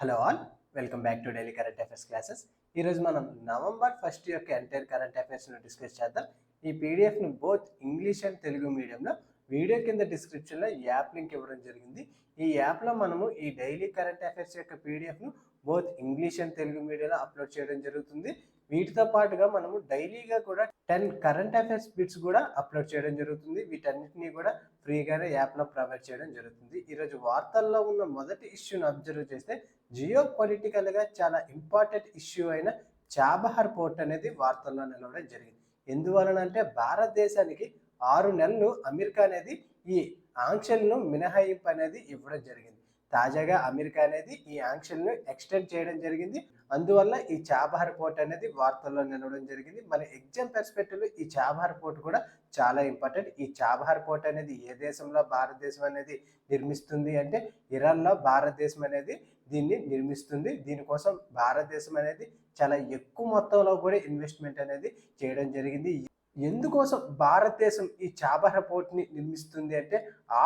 Hello all welcome back to daily current affairs classes. ఈరోజు మనం November first యొక్క entire current అఫైర్స్ను discuss చేద్దాం. ఈ పీడిఎఫ్ను బోత్ ఇంగ్లీష్ అండ్ తెలుగు మీడియంలో వీడియో కింద డిస్క్రిప్షన్లో యాప్ లింక్ ఇవ్వడం జరిగింది. ఈ యాప్లో మనము ఈ డైలీ కరెంట్ అఫైర్స్ యొక్క పీడిఎఫ్ను బోత్ ఇంగ్లీష్ అండ్ తెలుగు మీడియంలో అప్లోడ్ చేయడం జరుగుతుంది. వీటితో పాటుగా మనము డైలీగా కూడా టెన్ కరెంట్ అఫైర్స్ బిట్స్ కూడా అప్లోడ్ చేయడం జరుగుతుంది. వీటన్నిటిని కూడా ఫ్రీగానే యాప్లో ప్రొవైడ్ చేయడం జరుగుతుంది. ఈరోజు వార్తల్లో ఉన్న మొదటి ఇష్యూని అబ్జర్వ్ చేస్తే జియో పొలిటికల్గా చాలా ఇంపార్టెంట్ ఇష్యూ అయిన చాబహార్ పోర్ట్ అనేది వార్తల్లో నిలవడం జరిగింది. ఎందువలన అంటే భారతదేశానికి ఆరు నెలలు అమెరికా అనేది ఈ ఆంక్షలను మినహాయింపు అనేది ఇవ్వడం జరిగింది. తాజాగా అమెరికా అనేది ఈ ఆంక్షలను ఎక్స్టెండ్ చేయడం జరిగింది. అందువల్ల ఈ చాబహార్ పోర్ట్ అనేది వార్తల్లో నిలవడం జరిగింది. మన ఎగ్జామ్ పెర్స్పెక్టివ్లో ఈ చాబహార్ పోర్ట్ కూడా చాలా ఇంపార్టెంట్. ఈ చాబహార్ పోర్ట్ అనేది ఏ దేశంలో భారతదేశం అనేది నిర్మిస్తుంది అంటే ఇరాన్లో భారతదేశం అనేది దీన్ని నిర్మిస్తుంది. దీనికోసం భారతదేశం అనేది చాలా ఎక్కువ మొత్తంలో కూడా ఇన్వెస్ట్మెంట్ అనేది చేయడం జరిగింది. ఎందుకోసం భారతదేశం ఈ చాబహార్ పోర్ట్ని నిర్మిస్తుంది అంటే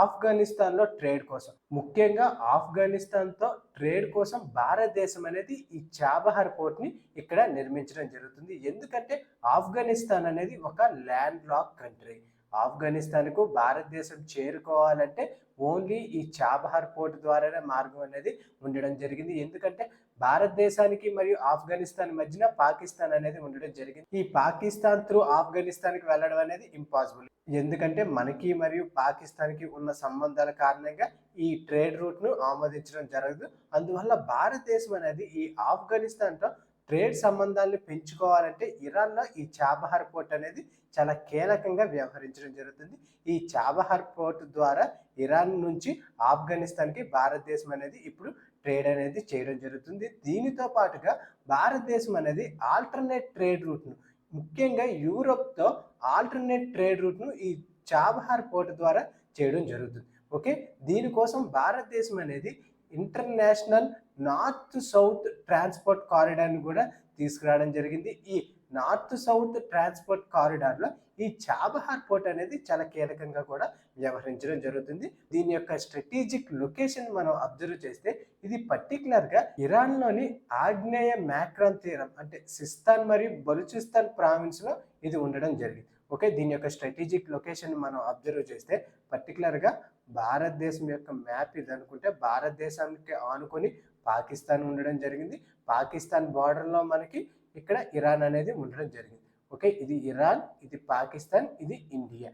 ఆఫ్ఘనిస్తాన్లో ట్రేడ్ కోసం. ముఖ్యంగా ఆఫ్ఘనిస్తాన్తో ట్రేడ్ కోసం భారతదేశం అనేది ఈ చాబహార్ పోర్ట్ని ఇక్కడ నిర్మించడం జరుగుతుంది. ఎందుకంటే ఆఫ్ఘనిస్తాన్ అనేది ఒక ల్యాండ్ లాక్ కంట్రీ. ఆఫ్ఘనిస్తాన్కు భారతదేశం చేరుకోవాలంటే ఓన్లీ ఈ చాబహార్ పోర్ట్ ద్వారానే మార్గం అనేది ఉండడం జరిగింది. ఎందుకంటే భారతదేశానికి మరియు ఆఫ్ఘనిస్తాన్ మధ్యన పాకిస్తాన్ అనేది ఉండడం జరిగింది. ఈ పాకిస్తాన్ త్రూ ఆఫ్ఘనిస్తాన్కి వెళ్ళడం అనేది ఇంపాసిబుల్ ఎందుకంటే మనకి మరియు పాకిస్తాన్కి ఉన్న సంబంధాల కారణంగా ఈ ట్రేడ్ రూట్ను ఆమోదించడం జరగదు. అందువల్ల భారతదేశం అనేది ఈ ఆఫ్ఘనిస్తాన్తో ట్రేడ్ సంబంధాలను పెంచుకోవాలంటే ఇరాన్లో ఈ చాబహార్ పోర్ట్ అనేది చాలా కీలకంగా వ్యవహరించడం జరుగుతుంది. ఈ చాబహార్ పోర్ట్ ద్వారా ఇరాన్ నుంచి ఆఫ్ఘనిస్తాన్కి భారతదేశం అనేది ఇప్పుడు ట్రేడ్ అనేది చేయడం జరుగుతుంది. దీనితో పాటుగా భారతదేశం అనేది ఆల్టర్నేట్ ట్రేడ్ రూట్ను ముఖ్యంగా యూరోప్తో ఆల్టర్నేట్ ట్రేడ్ రూట్ను ఈ చాబహార్ పోర్ట్ ద్వారా చేయడం జరుగుతుంది. ఓకే? దీనికోసం భారతదేశం అనేది ఇంటర్నేషనల్ నార్త్ సౌత్ ట్రాన్స్పోర్ట్ కారిడార్ని కూడా తీసుకురావడం జరిగింది. ఈ నార్త్ సౌత్ ట్రాన్స్పోర్ట్ కారిడార్లో ఈ చాబహార్ పోర్ట్ అనేది చాలా కీలకంగా కూడా వ్యవహరించడం జరుగుతుంది. దీని యొక్క స్ట్రాటజిక్ లొకేషన్ మనం అబ్జర్వ్ చేస్తే ఇది పర్టికులర్గా ఇరాన్లోని ఆగ్నేయ మ్యాక్రాన్ తీరం అంటే సిస్తాన్ మరియు బలుచిస్తాన్ ప్రావిన్స్లో ఇది ఉండడం జరిగింది. ఓకే దీని యొక్క స్ట్రాటజిక్ లొకేషన్ మనం అబ్జర్వ్ చేస్తే పర్టికులర్గా భారతదేశం యొక్క మ్యాప్ ఇది అనుకుంటే భారతదేశానికి ఆనుకొని పాకిస్తాన్ ఉండడం జరిగింది. పాకిస్తాన్ బార్డర్లో మనకి ఇక్కడ ఇరాన్ అనేది ఉండడం జరిగింది. ఓకే ఇది ఇరాన్ ఇది పాకిస్తాన్ ఇది ఇండియా.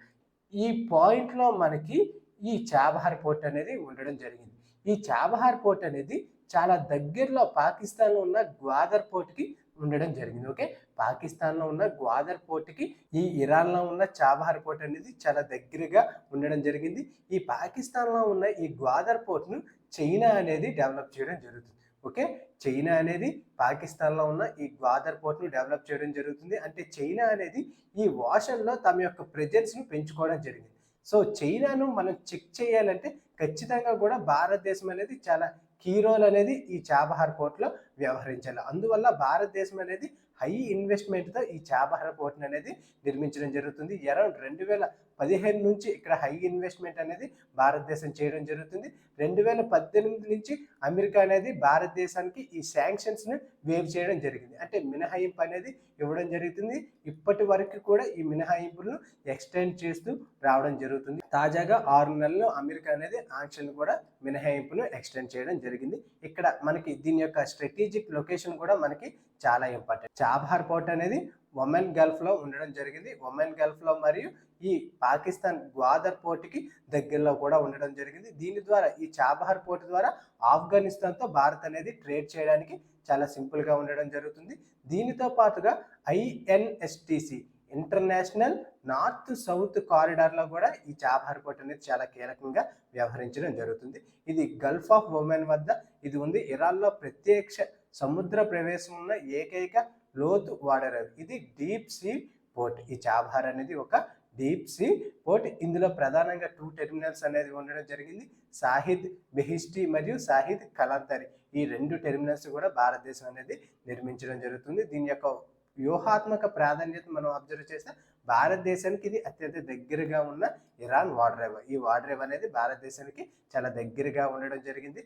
ఈ పాయింట్లో మనకి ఈ చాబహార్ పోర్ట్ అనేది ఉండడం జరిగింది. ఈ చాబహార్ పోర్ట్ అనేది చాలా దగ్గరలో పాకిస్తాన్లో ఉన్న గ్వాదర్ పోర్ట్కి ఉండడం జరిగింది. ఓకే? పాకిస్తాన్లో ఉన్న గ్వాదర్ పోర్ట్కి ఈ ఇరాన్లో ఉన్న చాబహార్ పోర్ట్ అనేది చాలా దగ్గరగా ఉండడం జరిగింది. ఈ పాకిస్తాన్లో ఉన్న ఈ గ్వాదర్ పోర్ట్ను చైనా అనేది డెవలప్ చేయడం జరుగుతుంది. ఓకే? చైనా అనేది పాకిస్తాన్లో ఉన్న ఈ గ్వాదర్ పోర్ట్ను డెవలప్ చేయడం జరుగుతుంది. అంటే చైనా అనేది ఈ వాషన్లో తమ యొక్క ప్రెజెన్స్ను పెంచుకోవడం జరిగింది. సో చైనాను మనం చెక్ చేయాలంటే ఖచ్చితంగా కూడా భారతదేశం అనేది చాలా కీ రోల్ అనేది ఈ చాబహార్ పోర్ట్లో వ్యవహరించాలి. అందువల్ల భారతదేశం అనేది హై ఇన్వెస్ట్మెంట్తో ఈ చాబహార్ పోర్ట్ని అనేది నిర్మించడం జరుగుతుంది. అరౌండ్ రెండు వేల పదిహేను నుంచి ఇక్కడ హై ఇన్వెస్ట్మెంట్ అనేది భారతదేశం చేయడం జరుగుతుంది. రెండు వేల పద్దెనిమిది నుంచి అమెరికా అనేది భారతదేశానికి ఈ శాంక్షన్స్ని వేవ్ చేయడం జరిగింది. అంటే మినహాయింపు అనేది ఇవ్వడం జరుగుతుంది. ఇప్పటి వరకు కూడా ఈ మినహాయింపులను ఎక్స్టెండ్ చేస్తూ రావడం జరుగుతుంది. తాజాగా ఆరు నెలల్లో అమెరికా అనేది ఆంక్షలు కూడా మినహాయింపును ఎక్స్టెండ్ చేయడం జరిగింది. ఇక్కడ మనకి దీని యొక్క స్ట్రాటజిక్ లొకేషన్ కూడా మనకి చాలా ఇంపార్టెంట్ చాబహార్ పోర్ట్ అనేది ఒమెన్ గల్ఫ్లో ఉండడం జరిగింది. ఒమెన్ గల్ఫ్లో మరియు ఈ పాకిస్తాన్ గ్వాదర్ పోర్ట్కి దగ్గరలో కూడా ఉండడం జరిగింది. దీని ద్వారా ఈ చాబహార్ పోర్ట్ ద్వారా ఆఫ్ఘనిస్తాన్తో భారత్ అనేది ట్రేడ్ చేయడానికి చాలా సింపుల్గా ఉండడం జరుగుతుంది. దీనితో పాటుగా ఐఎన్ఎస్టిసి ఇంటర్నేషనల్ నార్త్ సౌత్ కారిడార్లో కూడా ఈ చాబహార్ పోర్ట్ అనేది చాలా కీలకంగా వ్యవహరించడం జరుగుతుంది. ఇది గల్ఫ్ ఆఫ్ ఉమెన్ వద్ద ఇది ఉంది. ఇరాన్లో ప్రత్యక్ష సముద్ర ప్రవేశం ఉన్న ఏకైక లోతు వాడర్ ఇది డీప్ సీ పోర్ట్. ఈ చాబార్ అనేది ఒక డీప్ సీ పోర్ట్. ఇందులో ప్రధానంగా టూ టెర్మినల్స్ అనేది ఉండడం జరిగింది. సాహిద్ బెహిస్టి మరియు సాహిద్ కలంతరి ఈ రెండు టెర్మినల్స్ కూడా భారతదేశం అనేది నిర్మించడం జరుగుతుంది. దీని యొక్క వ్యూహాత్మక ప్రాధాన్యత మనం అబ్జర్వ్ చేస్తే భారతదేశానికి ఇది అత్యంత దగ్గరగా ఉన్న ఇరాన్ వాడరేవ ఈ వాడరేవ అనేది భారతదేశానికి చాలా దగ్గరగా ఉండడం జరిగింది.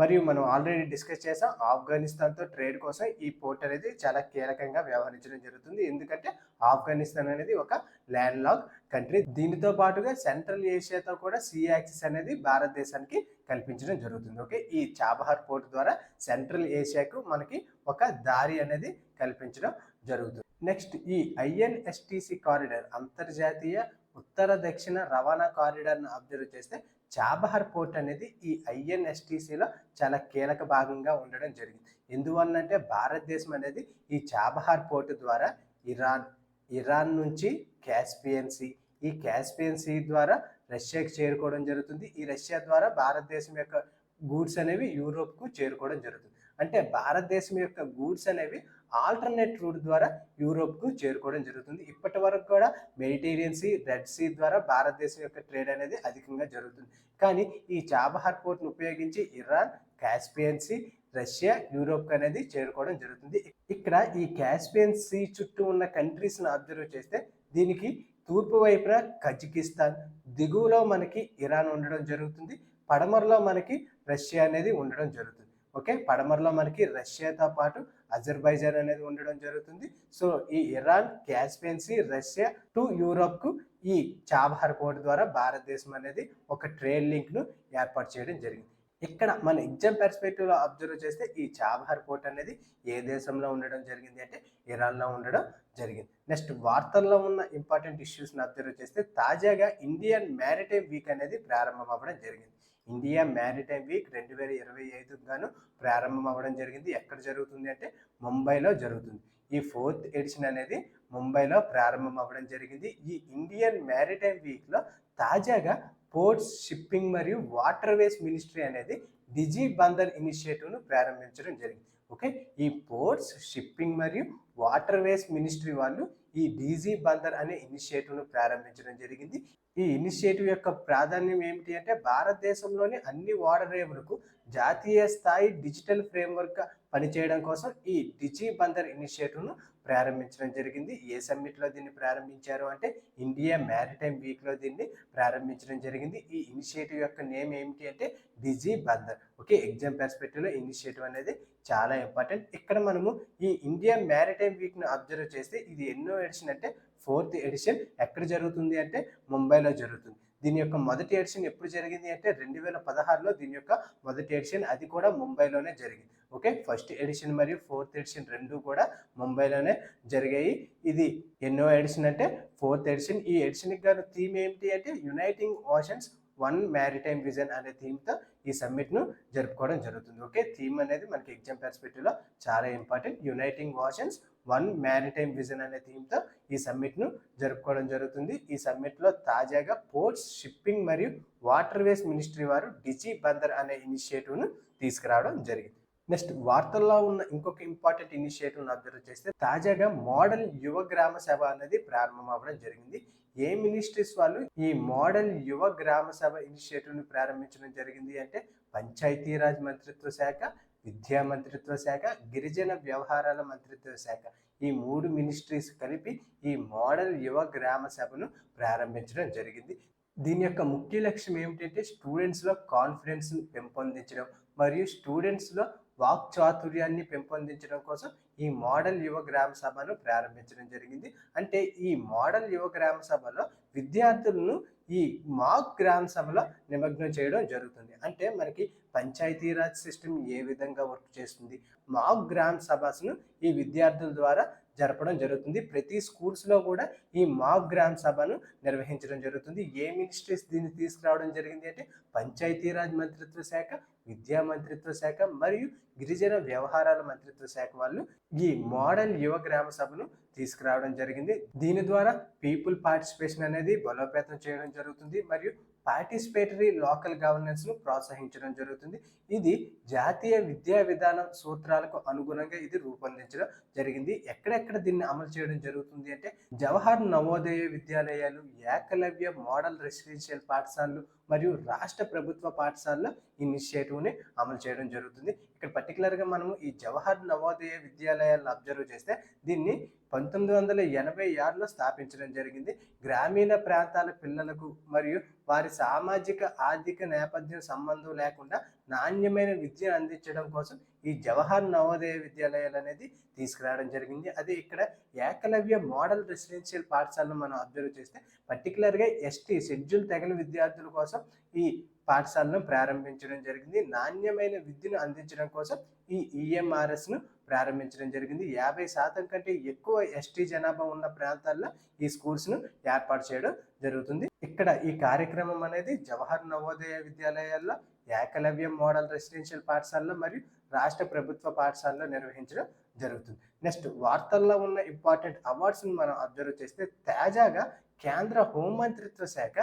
మరియు మనం ఆల్రెడీ డిస్కస్ చేసాం ఆఫ్ఘనిస్తాన్తో ట్రేడ్ కోసం ఈ పోర్ట్ అనేది చాలా కీలకంగా వ్యవహరించడం జరుగుతుంది. ఎందుకంటే ఆఫ్ఘనిస్తాన్ అనేది ఒక ల్యాండ్ లాక్ కంట్రీ దీనితో పాటుగా సెంట్రల్ ఏషియాతో కూడా సీ యాక్సిస్ అనేది భారతదేశానికి కల్పించడం జరుగుతుంది. ఓకే ఈ చాబహార్ పోర్ట్ ద్వారా సెంట్రల్ ఏషియాకు మనకి ఒక దారి అనేది కల్పించడం జరుగుతుంది. నెక్స్ట్ ఈ ఐఎన్ఎస్టిసి కారిడార్ అంతర్జాతీయ ఉత్తర దక్షిణ రవాణా కారిడార్ను అబ్జర్వ్ చేస్తే చాబహార్ పోర్ట్ అనేది ఈ ఐఎన్ఎస్టిసిలో చాలా కీలక భాగంగా ఉండడం జరిగింది. ఎందువల్లంటే భారతదేశం అనేది ఈ చాబహార్ పోర్ట్ ద్వారా ఇరాన్ ఇరాన్ నుంచి క్యాస్పియన్సీ ఈ క్యాస్పియన్సీ ద్వారా రష్యాకి చేరుకోవడం జరుగుతుంది. ఈ రష్యా ద్వారా భారతదేశం యొక్క గూడ్స్ అనేవి యూరోప్కు చేరుకోవడం జరుగుతుంది. అంటే భారతదేశం యొక్క గూడ్స్ అనేవి ఆల్టర్నేట్ రూట్ ద్వారా యూరోప్కు చేరుకోవడం జరుగుతుంది. ఇప్పటి వరకు కూడా మెడిటేరియన్ సీ రెడ్ సీ ద్వారా భారతదేశం యొక్క ట్రేడ్ అనేది అధికంగా జరుగుతుంది. కానీ ఈ చాబహార్ పోర్ట్ను ఉపయోగించి Iran Caspian Sea Russia Europe అనేది చేరుకోవడం జరుగుతుంది. ఇక్కడ ఈ కాస్పియన్ సీ చుట్టూ ఉన్న కంట్రీస్ను అబ్జర్వ్ చేస్తే దీనికి తూర్పు వైపున కజకిస్తాన్ దిగువలో మనకి ఇరాన్ ఉండడం జరుగుతుంది. పడమరలో మనకి రష్యా అనేది ఉండడం జరుగుతుంది. ఓకే? పడమరలో మనకి రష్యాతో పాటు అజర్బైజాన్ అనేది ఉండడం జరుగుతుంది. సో ఈ Iran Caspian sea Russia to యూరోప్కు ఈ చాబహార్ పోర్ట్ ద్వారా భారతదేశం అనేది ఒక ట్రేడ్ లింక్ను ఏర్పాటు చేయడం జరిగింది. ఇక్కడ మన ఎగ్జామ్ పెర్స్పెక్టివ్లో అబ్జర్వ్ చేస్తే ఈ చాబహార్ పోర్ట్ అనేది ఏ దేశంలో ఉండడం జరిగింది అంటే ఇరాన్లో ఉండడం జరిగింది. నెక్స్ట్ వార్తల్లో ఉన్న ఇంపార్టెంట్ ఇష్యూస్ని అబ్జర్వ్ చేస్తే తాజాగా ఇండియన్ మ్యారిటైమ్ వీక్ అనేది ప్రారంభం అవ్వడం జరిగింది. ఇండియా మ్యారిటైమ్ వీక్ రెండు వేల ఇరవై ఐదుకు గాను ప్రారంభం అవ్వడం జరిగింది. ఎక్కడ జరుగుతుంది అంటే ముంబైలో జరుగుతుంది. ఈ ఫోర్త్ ఎడిషన్ అనేది ముంబైలో ప్రారంభం అవ్వడం జరిగింది. ఈ ఇండియన్ మ్యారిటైమ్ వీక్లో తాజాగా పోర్ట్స్ షిప్పింగ్ మరియు వాటర్ వేస్ మినిస్ట్రీ అనేది డిజీ బందర్ ఇనిషియేటివ్ను ప్రారంభించడం జరిగింది. ఓకే? ఈ పోర్ట్స్ షిప్పింగ్ మరియు వాటర్ వేస్ మినిస్ట్రీ వాళ్ళు ఈ డీజీ బందర్ అనే ఇనిషియేటివ్ను ప్రారంభించడం జరిగింది. ఈ ఇనిషియేటివ్ యొక్క ప్రాధాన్యం ఏమిటి అంటే భారతదేశంలోని అన్ని ఓడరేవులకు జాతీయ స్థాయి డిజిటల్ ఫ్రేమ్వర్క్ పనిచేయడం కోసం ఈ డిజీ బందర్ ఇనిషియేటివ్ను ప్రారంభించడం జరిగింది. ఏ సమ్మిట్లో దీన్ని ప్రారంభించారు అంటే ఇండియా మ్యారిటైమ్ వీక్లో దీన్ని ప్రారంభించడం జరిగింది. ఈ ఇనిషియేటివ్ యొక్క నేమ్ ఏమిటి అంటే డిజి బందర్. ఓకే ఎగ్జామ్ పెర్స్పెక్టివ్లో ఇనిషియేటివ్ అనేది చాలా ఇంపార్టెంట్. ఇక్కడ మనము ఈ ఇండియా మ్యారిటైమ్ వీక్ను అబ్జర్వ్ చేస్తే ఇది ఎన్నో ఎడిషన్ అంటే ఫోర్త్ ఎడిషన్ ఎక్కడ జరుగుతుంది అంటే ముంబైలో జరుగుతుంది. దీని యొక్క మొదటి ఎడిషన్ ఎప్పుడు జరిగింది అంటే రెండు వేల పదహారులో దీని యొక్క మొదటి ఎడిషన్ అది కూడా ముంబైలోనే జరిగింది. ఓకే? ఫస్ట్ ఎడిషన్ మరియు ఫోర్త్ ఎడిషన్ రెండు కూడా ముంబైలోనే జరిగాయి. ఇది ఎన్నో ఎడిషన్ అంటే ఫోర్త్ ఎడిషన్. ఈ ఎడిషన్కి గాను థీమ్ ఏంటి అంటే uniting oceans one maritime vision అనే థీమ్తో ఈ సమ్మిట్ను జరుపుకోవడం జరుగుతుంది. ఓకే? థీమ్ అనేది మనకి ఎగ్జామ్ పర్స్పెక్టివ్లో చాలా important. Uniting oceans one maritime vision అనే థీమ్తో ఈ సమ్మిట్ను జరుపుకోవడం జరుగుతుంది. ఈ సమ్మిట్లో తాజాగా పోర్ట్స్ షిప్పింగ్ మరియు వాటర్ వేస్ మినిస్ట్రీ వారు డిజీ బందర్ అనే ఇనిషియేటివ్ను తీసుకురావడం జరిగింది. నెక్స్ట్ వార్తల్లో ఉన్న ఇంకొక ఇంపార్టెంట్ ఇనిషియేటివ్ను అబ్జర్వ్ చేస్తే తాజాగా మోడల్ యువ గ్రామ సభ అనేది ప్రారంభం అవ్వడం జరిగింది. ఏ మినిస్ట్రీస్ వాళ్ళు ఈ మోడల్ యువ గ్రామ సభ ఇనిషియేటివ్ని ప్రారంభించడం జరిగింది అంటే పంచాయతీరాజ్ మంత్రిత్వ శాఖ విద్యా మంత్రిత్వ శాఖ గిరిజన వ్యవహారాల మంత్రిత్వ శాఖ ఈ మూడు మినిస్ట్రీస్ కలిపి ఈ మోడల్ యువ గ్రామ సభను ప్రారంభించడం జరిగింది. దీని యొక్క ముఖ్య లక్ష్యం ఏమిటంటే స్టూడెంట్స్లో కాన్ఫిడెన్స్ని పెంపొందించడం మరియు స్టూడెంట్స్లో వాక్ చాతుర్యాన్ని పెంపొందించడం కోసం ఈ మోడల్ యువ గ్రామ సభను ప్రారంభించడం జరిగింది. అంటే ఈ మోడల్ యువ గ్రామ సభలో విద్యార్థులను ఈ మాక్ గ్రామ సభలో నిమగ్నం చేయడం జరుగుతుంది. అంటే మనకి పంచాయతీరాజ్ సిస్టమ్ ఏ విధంగా వర్క్ చేస్తుంది? మాక్ గ్రామ సభస్ను ఈ విద్యార్థుల ద్వారా జరపడం జరుగుతుంది. ప్రతి స్కూల్స్లో కూడా ఈ మాక్ గ్రామ్ సభను నిర్వహించడం జరుగుతుంది. ఏ మినిస్ట్రీస్ దీన్ని తీసుకురావడం జరిగింది అంటే పంచాయతీరాజ్ మంత్రిత్వ శాఖ విద్యా మంత్రిత్వ శాఖ మరియు గిరిజన వ్యవహారాల మంత్రిత్వ శాఖ వాళ్ళు ఈ మోడల్ యువ గ్రామ సభను తీసుకురావడం జరిగింది. దీని ద్వారా పీపుల్ పార్టిసిపేషన్ అనేది బలోపేతం చేయడం జరుగుతుంది. మరియు పార్టిసిపేటరీ లోకల్ గవర్నెన్స్ను ప్రోత్సహించడం జరుగుతుంది. ఇది జాతీయ విద్యా విధానం సూత్రాలకు అనుగుణంగా ఇది రూపొందించడం జరిగింది. ఎక్కడెక్కడ దీన్ని అమలు చేయడం జరుగుతుంది అంటే జవహర్ నవోదయ విద్యాలయాలు ఏకలవ్య మోడల్ రెసిడెన్షియల్ పాఠశాలలు మరియు రాష్ట్ర ప్రభుత్వ పాఠశాలలో ఇనిషియేటివ్ని అమలు చేయడం జరుగుతుంది. ఇక్కడ పర్టికులర్గా మనము ఈ జవహర్ నవోదయ విద్యాలయాలను అబ్జర్వ్ చేస్తే దీన్ని పంతొమ్మిది వందల ఎనభై ఆరులో స్థాపించడం జరిగింది. గ్రామీణ ప్రాంతాల పిల్లలకు మరియు వారి సామాజిక ఆర్థిక నేపథ్యం సంబంధం లేకుండా నాణ్యమైన విద్యను అందించడం కోసం ఈ జవహర్ నవోదయ విద్యాలయాలు అనేది తీసుకురావడం జరిగింది. అదే ఇక్కడ ఏకలవ్య మోడల్ రెసిడెన్షియల్ పాఠశాలను మనం అబ్జర్వ్ చేస్తే పర్టికులర్గా ఎస్టీ షెడ్యూల్ తెగల విద్యార్థుల కోసం ఈ పాఠశాలను ప్రారంభించడం జరిగింది. నాణ్యమైన విద్యను అందించడం కోసం ఈ ఈఎంఆర్ఎస్ను ప్రారంభించడం జరిగింది. యాభై శాతం కంటే ఎక్కువ ఎస్టీ జనాభా ఉన్న ప్రాంతాల్లో ఈ స్కూల్స్ను ఏర్పాటు చేయడం జరుగుతుంది. ఇక్కడ ఈ కార్యక్రమం అనేది జవహర్ నవోదయ విద్యాలయాల్లో ఏకలవ్య మోడల్ రెసిడెన్షియల్ పాఠశాలలో మరియు రాష్ట్ర ప్రభుత్వ పాఠశాలలో నిర్వహించడం జరుగుతుంది. నెక్స్ట్ వార్తల్లో ఉన్న ఇంపార్టెంట్ అవార్డ్స్ని మనం అబ్జర్వ్ చేస్తే తాజాగా కేంద్ర హోంమంత్రిత్వ శాఖ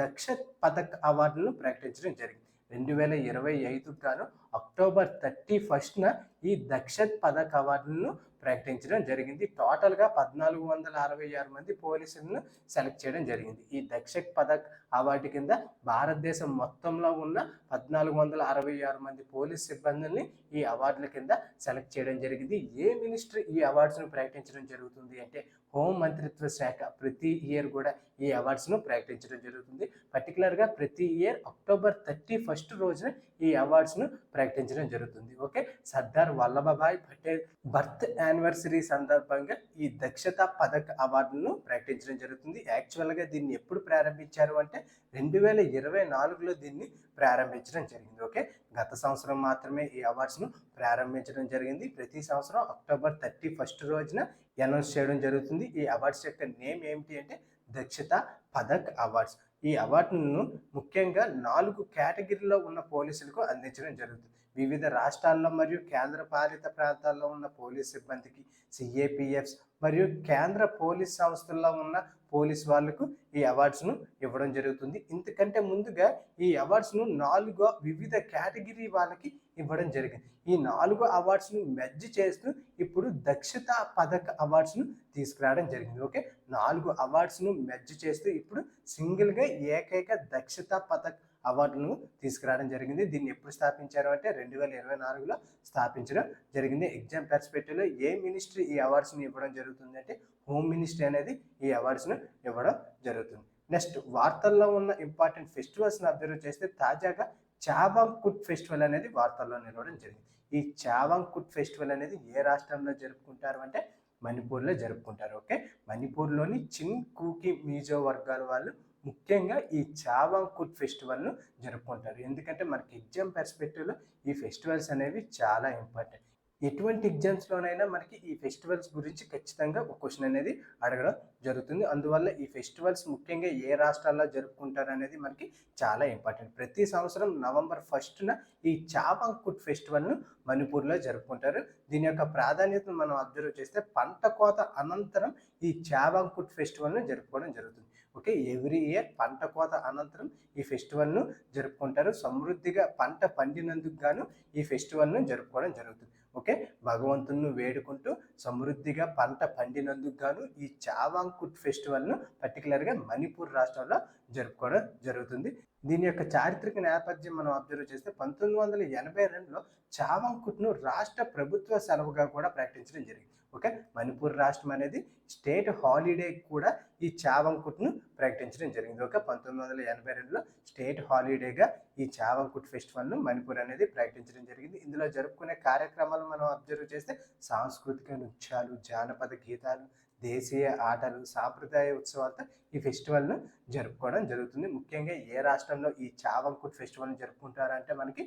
దక్ష పథక్ అవార్డులను ప్రకటించడం జరిగింది. రెండు వేల ఇరవై ఐదుకు గాను అక్టోబర్ థర్టీ ఫస్ట్న ఈ దక్షత్ పథక్ అవార్డులను ప్రకటించడం జరిగింది. టోటల్గా పద్నాలుగు వందల అరవై ఆరు మంది పోలీసులను సెలెక్ట్ చేయడం జరిగింది. ఈ దక్షక్ పథక్ అవార్డు కింద భారతదేశం మొత్తంలో ఉన్న పద్నాలుగు వందల అరవై ఆరు మంది పోలీస్ సిబ్బందుల్ని ఈ అవార్డుల కింద సెలెక్ట్ చేయడం జరిగింది. ఏ మినిస్టర్ ఈ అవార్డ్స్ను ప్రకటించడం జరుగుతుంది అంటే హోం మంత్రిత్వ శాఖ ప్రతి ఇయర్ కూడా ఈ అవార్డ్స్ను ప్రకటించడం జరుగుతుంది. పర్టికులర్గా ప్రతి ఇయర్ అక్టోబర్ థర్టీ ఫస్ట్ రోజున ఈ అవార్డ్స్ను ప్రకటించడం జరుగుతుంది. Okay? Sardar Vallabhbhai Patel birth anniversary సందర్భంగా ఈ దక్షత పథక్ అవార్డును ప్రకటించడం జరుగుతుంది. యాక్చువల్గా దీన్ని ఎప్పుడు ప్రారంభించారు అంటే రెండు వేల ఇరవై నాలుగులో దీన్ని ప్రారంభించడం జరిగింది. ఓకే? గత సంవత్సరం మాత్రమే ఈ అవార్డ్స్ను ప్రారంభించడం జరిగింది. ప్రతి సంవత్సరం అక్టోబర్ థర్టీ ఫస్ట్ రోజున అనౌన్స్ చేయడం జరుగుతుంది. ఈ అవార్డ్స్ యొక్క నేమ్ ఏమిటి అంటే దక్షత పథక్ అవార్డ్స్. ఈ అవార్డులను ముఖ్యంగా నాలుగు కేటగిరీలో ఉన్న పోలీసులకు అందించడం జరుగుతుంది. వివిధ రాష్ట్రాల్లో మరియు కేంద్ర పాలిత ప్రాంతాల్లో ఉన్న పోలీస్ సిబ్బందికి సిఏపిఎఫ్స్ మరియు కేంద్ర పోలీస్ సంస్థల్లో ఉన్న పోలీస్ వాళ్ళకు ఈ అవార్డ్స్ను ఇవ్వడం జరుగుతుంది. ఇంతకంటే ముందుగా ఈ అవార్డ్స్ను నాలుగో వివిధ కేటగిరీ వాళ్ళకి ఇవ్వడం జరిగింది. ఈ నాలుగు అవార్డ్స్ను మెర్జ్ చేస్తూ ఇప్పుడు దక్షత పథక అవార్డ్స్ను తీసుకురావడం జరిగింది. ఓకే? నాలుగు అవార్డ్స్ను మెర్జ్ చేస్తూ ఇప్పుడు సింగిల్గా ఏకైక దక్షత పథక్ అవార్డును తీసుకురావడం జరిగింది. దీన్ని ఎప్పుడు స్థాపించారు అంటే రెండు వేల ఇరవై నాలుగులో స్థాపించడం జరిగింది. ఎగ్జామ్ పర్స్పెక్టివ్లో ఏ మినిస్ట్రీ ఈ అవార్డ్స్ని ఇవ్వడం జరుగుతుంది అంటే హోమ్ మినిస్ట్రీ అనేది ఈ అవార్డ్స్ను ఇవ్వడం జరుగుతుంది. నెక్స్ట్ వార్తల్లో ఉన్న ఇంపార్టెంట్ ఫెస్టివల్స్ని అబ్జర్వ్ చేస్తే తాజాగా చాబాంగ్ కుట్ ఫెస్టివల్ అనేది వార్తల్లో నిలవడం జరిగింది. ఈ చావాంగ్ కుట్ ఫెస్టివల్ అనేది ఏ రాష్ట్రంలో జరుపుకుంటారు అంటే మణిపూర్లో జరుపుకుంటారు. ఓకే? మణిపూర్లోని చిన్ కూకి మీజో వర్గాల వాళ్ళు ముఖ్యంగా ఈ చావాంగ్ కుట్ ఫెస్టివల్ను జరుపుకుంటారు. ఎందుకంటే మనకి ఎగ్జామ్ పర్స్పెక్టివ్లో ఈ ఫెస్టివల్స్ అనేవి చాలా ఇంపార్టెంట్. ఎటువంటి ఎగ్జామ్స్లోనైనా మనకి ఈ ఫెస్టివల్స్ గురించి ఖచ్చితంగా ఒక క్వశ్చన్ అనేది అడగడం జరుగుతుంది. అందువల్ల ఈ ఫెస్టివల్స్ ముఖ్యంగా ఏ రాష్ట్రాల్లో జరుపుకుంటారు అనేది మనకి చాలా ఇంపార్టెంట్ ప్రతి సంవత్సరం నవంబర్ ఫస్ట్న ఈ చాపాంకుట్ ఫెస్టివల్ను మణిపూర్లో జరుపుకుంటారు. దీని యొక్క ప్రాధాన్యతను మనం అబ్జర్వ్ చేస్తే పంట కోత అనంతరం ఈ చాబాంకుట్ ఫెస్టివల్ను జరుపుకోవడం జరుగుతుంది. ఓకే ఎవ్రీ ఇయర్ పంట కోత అనంతరం ఈ ఫెస్టివల్ను జరుపుకుంటారు. సమృద్ధిగా పంట పండినందుకు గాను ఈ ఫెస్టివల్ను జరుపుకోవడం జరుగుతుంది. ఓకే? భగవంతుని వేడుకుంటూ సమృద్ధిగా పంట పండినందుకు గాను ఈ చావాంకుట్ ఫెస్టివల్ను పర్టికులర్గా మణిపూర్ రాష్ట్రంలో జరుపుకోవడం జరుగుతుంది. దీని యొక్క చారిత్రక నేపథ్యం మనం అబ్జర్వ్ చేస్తే పంతొమ్మిది వందల ఎనభై రెండులో చావాంకుట్ను రాష్ట్ర ప్రభుత్వ సెలవుగా కూడా ప్రకటించడం జరిగింది. ఓకే? మణిపూర్ రాష్ట్రం అనేది స్టేట్ హాలిడే కూడా ఈ చావంకుట్ను ప్రకటించడం జరిగింది. ఓకే? పంతొమ్మిది వందల ఎనభై రెండులో స్టేట్ హాలిడేగా ఈ చావంకుట్ ఫెస్టివల్ను మణిపూర్ అనేది ప్రకటించడం జరిగింది. ఇందులో జరుపుకునే కార్యక్రమాలు మనం అబ్జర్వ్ చేస్తే సాంస్కృతిక నృత్యాలు జానపద గీతాలు దేశీయ ఆటలు సాంప్రదాయ ఉత్సవాలతో ఈ ఫెస్టివల్ను జరుపుకోవడం జరుగుతుంది. ముఖ్యంగా ఏ రాష్ట్రంలో ఈ చావంకుట్ ఫెస్టివల్ని జరుపుకుంటారంటే మనకి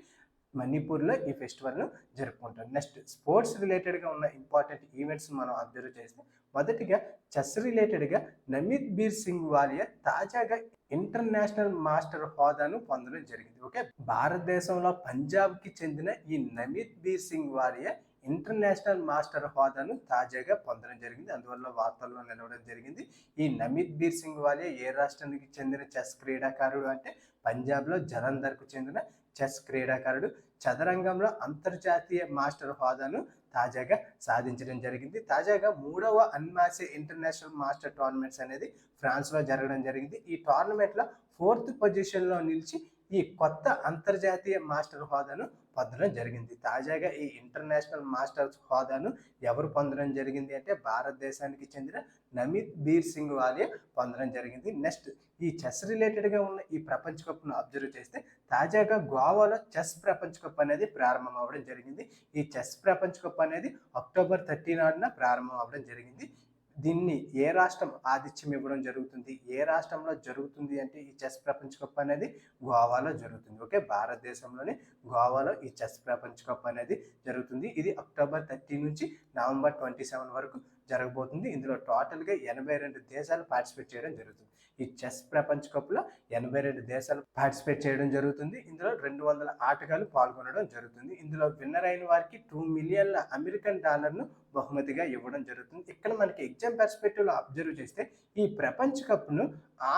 మణిపూర్లో ఈ ఫెస్టివల్ను జరుపుకుంటారు. నెక్స్ట్ స్పోర్ట్స్ రిలేటెడ్గా ఉన్న ఇంపార్టెంట్ ఈవెంట్స్ మనం అబ్జర్వ్ చేస్తే మొదటిగా చెస్ రిలేటెడ్గా నమిత్ బీర్ సింగ్ వాలియా తాజాగా ఇంటర్నేషనల్ మాస్టర్ హోదాను పొందడం జరిగింది. ఓకే? భారతదేశంలో పంజాబ్కి చెందిన ఈ నమిత్ బీర్ సింగ్ వాలియా ఇంటర్నేషనల్ మాస్టర్ హోదాను తాజాగా పొందడం జరిగింది. అందువల్ల వార్తల్లో నిలవడం జరిగింది. ఈ నమిత్ బీర్ సింగ్ వాలియా ఏ రాష్ట్రానికి చెందిన చెస్ క్రీడాకారుడు అంటే పంజాబ్లో జలంధర్కు చెందిన చెస్ క్రీడాకారుడు చదరంగంలో అంతర్జాతీయ మాస్టర్ హోదాను తాజాగా సాధించడం జరిగింది. తాజాగా మూడవ అన్మాసే ఇంటర్నేషనల్ మాస్టర్ టోర్నమెంట్స్ అనేది ఫ్రాన్స్లో జరగడం జరిగింది. ఈ టోర్నమెంట్లో ఫోర్త్ పొజిషన్లో నిలిచి ఈ కొత్త అంతర్జాతీయ మాస్టర్ హోదాను పొందడం జరిగింది. తాజాగా ఈ ఇంటర్నేషనల్ మాస్టర్స్ హోదాను ఎవరు పొందడం జరిగింది అంటే భారతదేశానికి చెందిన నమిత్ బీర్ సింగ్ వాలియా పొందడం జరిగింది. నెక్స్ట్ ఈ చెస్ రిలేటెడ్గా ఉన్న ఈ ప్రపంచ కప్ను అబ్జర్వ్ చేస్తే తాజాగా గోవాలో చెస్ ప్రపంచ కప్ అనేది ప్రారంభం అవ్వడం జరిగింది. ఈ చెస్ ప్రపంచ కప్ అనేది అక్టోబర్ థర్టీ నాడున ప్రారంభం అవ్వడం జరిగింది. దీన్ని ఏ రాష్ట్రం ఆతిథ్యం ఇవ్వడం జరుగుతుంది? ఏ రాష్ట్రంలో జరుగుతుంది అంటే ఈ చెస్ ప్రపంచ కప్ అనేది గోవాలో జరుగుతుంది. ఓకే? భారతదేశంలోని గోవాలో ఈ చెస్ ప్రపంచ కప్ అనేది జరుగుతుంది. ఇది అక్టోబర్ థర్టీ నుంచి నవంబర్ ట్వంటీ సెవెన్ వరకు జరగబోతుంది. ఇందులో టోటల్గా ఎనభై రెండు దేశాలు పార్టిసిపేట్ చేయడం జరుగుతుంది. ఈ చెస్ ప్రపంచ కప్లో ఎనభై రెండు దేశాలు పార్టిసిపేట్ చేయడం జరుగుతుంది. ఇందులో రెండు వందల ఆటగాళ్ళు పాల్గొనడం జరుగుతుంది. ఇందులో విన్నర్ అయిన వారికి టూ మిలియన్ల అమెరికన్ డాలర్ను బహుమతిగా ఇవ్వడం జరుగుతుంది. ఇక్కడ మనకి ఎగ్జామ్ పర్స్పెక్టివ్లో అబ్జర్వ్ చేస్తే ఈ ప్రపంచ కప్ను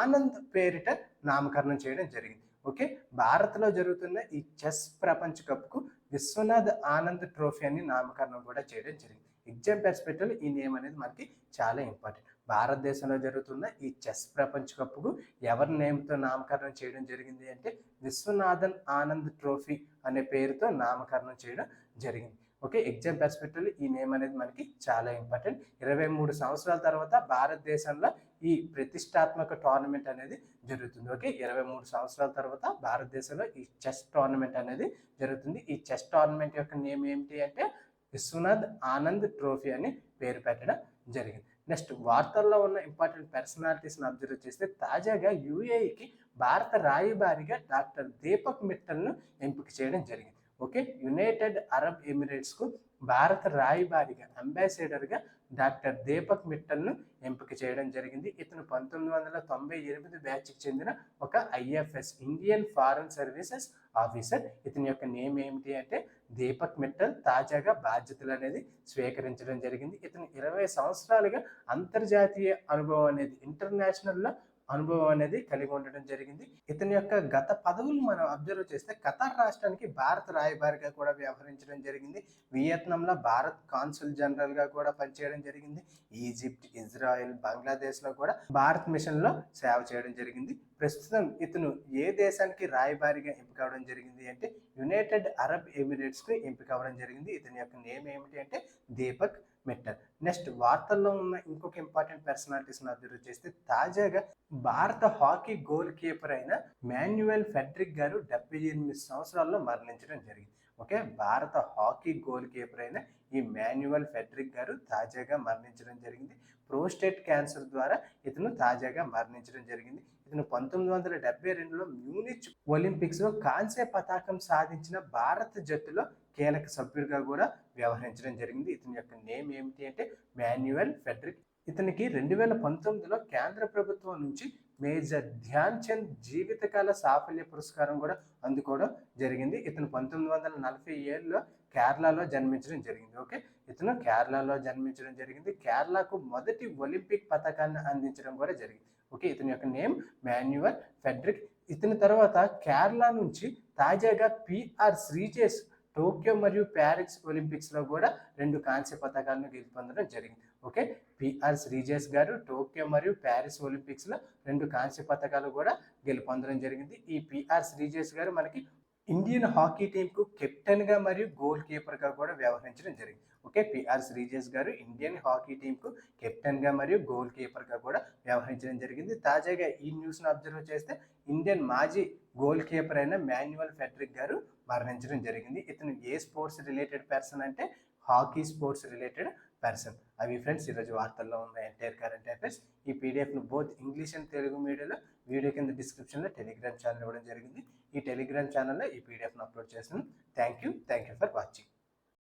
ఆనంద్ పేరిట నామకరణం చేయడం జరిగింది. ఓకే? భారత్లో జరుగుతున్న ఈ చెస్ ప్రపంచ కప్కు విశ్వనాథ్ ఆనంద్ ట్రోఫీ అని నామకరణం కూడా చేయడం జరిగింది. ఎగ్జామ్ పర్స్పెక్టివ్లో ఈ నేమ్ అనేది మనకి చాలా ఇంపార్టెంట్. భారతదేశంలో జరుగుతున్న ఈ చెస్ ప్రపంచ కప్పుకు ఎవరి నేమ్తో నామకరణం చేయడం జరిగింది అంటే విశ్వనాథన్ ఆనంద్ ట్రోఫీ అనే పేరుతో నామకరణం చేయడం జరిగింది. ఓకే ఎగ్జామ్ పర్స్పెక్టివ్లో ఈ నేమ్ అనేది మనకి చాలా ఇంపార్టెంట్. ఇరవై మూడు సంవత్సరాల తర్వాత భారతదేశంలో ఈ ప్రతిష్టాత్మక టోర్నమెంట్ అనేది జరుగుతుంది. ఓకే ఇరవై మూడు సంవత్సరాల తర్వాత భారతదేశంలో ఈ చెస్ టోర్నమెంట్ అనేది జరుగుతుంది. ఈ చెస్ టోర్నమెంట్ యొక్క నేమ్ ఏమిటి అంటే విశ్వనాథ్ ఆనంద్ ట్రోఫీ అని పేరు పెట్టడం జరిగింది. నెక్స్ట్ వార్తల్లో ఉన్న ఇంపార్టెంట్ పర్సనాలిటీస్ని అబ్జర్వ్ చేస్తే తాజాగా యూఏఈకి భారత రాయబారిగా డాక్టర్ దీపక్ మిట్టల్ను ఎంపిక చేయడం జరిగింది. ఓకే యునైటెడ్ అరబ్ ఎమిరేట్స్కు భారత రాయబారిగా అంబాసిడర్గా డాక్టర్ దీపక్ మిట్టల్ను ఎంపిక చేయడం జరిగింది. ఇతను పంతొమ్మిది వందల తొంభై ఎనిమిది బ్యాచ్కి చెందిన ఒక IFS Indian foreign services officer. ఇతని యొక్క నేమ్ ఏమిటి అంటే దీపక్ మిట్టల్ తాజాగా బాధ్యతలు అనేది స్వీకరించడం జరిగింది. ఇతను ఇరవై సంవత్సరాలుగా అంతర్జాతీయ అనుభవం అనేది ఇంటర్నేషనల్లో అనుభవం అనేది కలిగి ఉండడం జరిగింది. ఇతని యొక్క గత పదవులు మనం అబ్జర్వ్ చేస్తే ఖతార్ రాష్ట్రానికి భారత రాయబారిగా కూడా వ్యవహరించడం జరిగింది. వియత్నాంలో భారత్ కాన్సుల్ జనరల్గా కూడా పనిచేయడం జరిగింది. ఈజిప్ట్ ఇజ్రాయెల్ బంగ్లాదేశ్లో కూడా భారత్ మిషన్లో సేవ చేయడం జరిగింది. ప్రస్తుతం ఇతను ఏ దేశానికి రాయబారిగా ఎంపిక అవడం జరిగింది అంటే యునైటెడ్ అరబ్ ఎమిరేట్స్కు ఎంపిక అవ్వడం జరిగింది. ఇతని యొక్క నేమ్ ఏమిటి అంటే దీపక్ మిట్టర్ నెక్స్ట్ వార్తల్లో ఉన్న ఇంకొక ఇంపార్టెంట్ పర్సనాలిటీస్ని అబ్జర్వ్ చేస్తే తాజాగా భారత హాకీ గోల్ కీపర్ అయిన మాన్యువల్ ఫెడ్రిక్ గారు డెబ్బై ఎనిమిది సంవత్సరాల్లో మరణించడం జరిగింది. ఓకే? భారత హాకీ గోల్ కీపర్ అయిన ఈ మాన్యువల్ ఫెడ్రిక్ గారు తాజాగా మరణించడం జరిగింది. ప్రోస్టేట్ క్యాన్సర్ ద్వారా ఇతను తాజాగా మరణించడం జరిగింది. ఇతను పంతొమ్మిది వందల డెబ్బై రెండులో మ్యూనిచ్ ఒలింపిక్స్లో కాంస్య పతాకం సాధించిన భారత జట్టులో కీలక సభ్యుడిగా కూడా వ్యవహరించడం జరిగింది. ఇతని యొక్క నేమ్ ఏమిటి అంటే మాన్యువల్ ఫెడ్రిక్ ఇతనికి రెండు వేల పంతొమ్మిదిలో కేంద్ర ప్రభుత్వం నుంచి మేజర్ ధ్యాన్ చంద్ జీవితకాల సాఫల్య పురస్కారం కూడా అందుకోవడం జరిగింది. ఇతను పంతొమ్మిది వందల నలభై ఏడులో కేరళలో జన్మించడం జరిగింది. ఓకే? ఇతను కేరళలో జన్మించడం జరిగింది. కేరళకు మొదటి ఒలింపిక్ పథకాన్ని అందించడం కూడా జరిగింది. ఓకే? ఇతని యొక్క నేమ్ మాన్యువల్ ఫెడ్రిక్. ఇతని తర్వాత కేరళ నుంచి తాజాగా పిఆర్ శ్రీజేష్ టోక్యో మరియు ప్యారిస్ ఒలింపిక్స్లో కూడా రెండు కాంస్య పథకాలను గెలుపొందడం జరిగింది. ఓకే? పిఆర్ శ్రీజేష్ గారు టోక్యో మరియు ప్యారిస్ ఒలింపిక్స్లో రెండు కాంస్య పథకాలు కూడా గెలుపొందడం జరిగింది. ఈ పిఆర్ శ్రీజేష్ గారు మనకి ఇండియన్ హాకీ టీంకు కెప్టెన్గా మరియు గోల్ కీపర్గా కూడా వ్యవహరించడం జరిగింది. ఓకే? పిఆర్ శ్రీజేష్ గారు ఇండియన్ హాకీ టీంకు కెప్టెన్గా మరియు గోల్ కీపర్గా కూడా వ్యవహరించడం జరిగింది. తాజాగా ఈ న్యూస్ను అబ్జర్వ్ చేస్తే ఇండియన్ మాజీ గోల్ కీపర్ అయిన మాన్యువల్ ఫెడ్రిక్ గారు మరణించడం జరిగింది. ఇతను ఏ స్పోర్ట్స్ రిలేటెడ్ పర్సన్ అంటే హాకీ స్పోర్ట్స్ రిలేటెడ్ పర్సన్ అవి ఫ్రెండ్స్ ఈరోజు వార్తల్లో ఉన్న ఎంటైర్ కరెంట్ అఫైర్స్ ఈ పీడిఎఫ్ను బోత్ ఇంగ్లీష్ అండ్ తెలుగు మీడియాలో వీడియో కింద డిస్క్రిప్షన్లో టెలిగ్రామ్ ఛానల్ ఇవ్వడం జరిగింది. ఈ టెలిగ్రామ్ ఛానల్లో ఈ పీడిఎఫ్ను అప్లోడ్ చేస్తున్నాం. Thank you thank you for watching